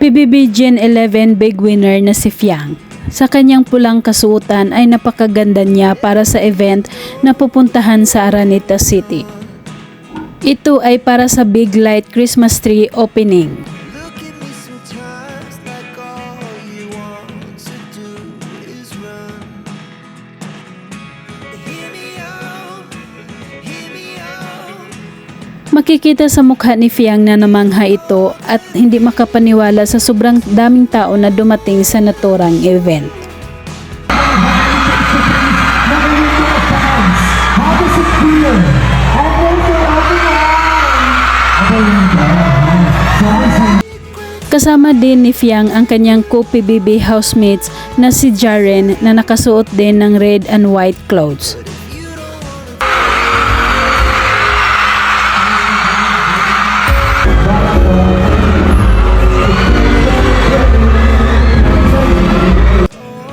PBB Gen 11 big winner na si Fiang. Sa kanyang pulang kasuotan ay napakaganda niya para sa event na pupuntahan sa Araneta City. Ito ay para sa Big Light Christmas Tree Opening. Makikita sa mukha ni Fiang na namangha ito at hindi makapaniwala sa sobrang daming tao na dumating sa naturang event. Kasama din ni Fiang ang kanyang co-PBB housemates na si Jaren na nakasuot din ng red and white clothes.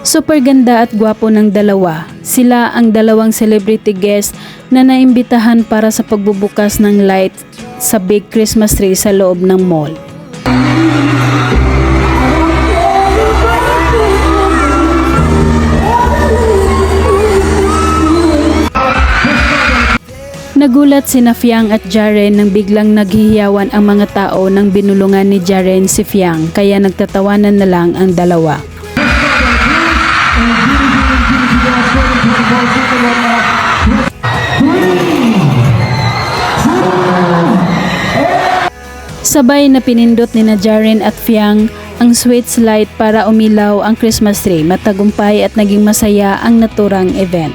Super ganda at gwapo ng dalawa. Sila ang dalawang celebrity guest na naimbitahan para sa pagbubukas ng light sa big Christmas tree sa loob ng mall. Nagulat si Fiang at Jaren nang biglang naghihiyawan ang mga tao nang binulungan ni Jaren si Fiang kaya nagtatawanan na lang ang dalawa. Sabay na pinindot ni Jaren at Fiang ang switch light para umilaw ang Christmas tree. Matagumpay at naging masaya ang naturang event.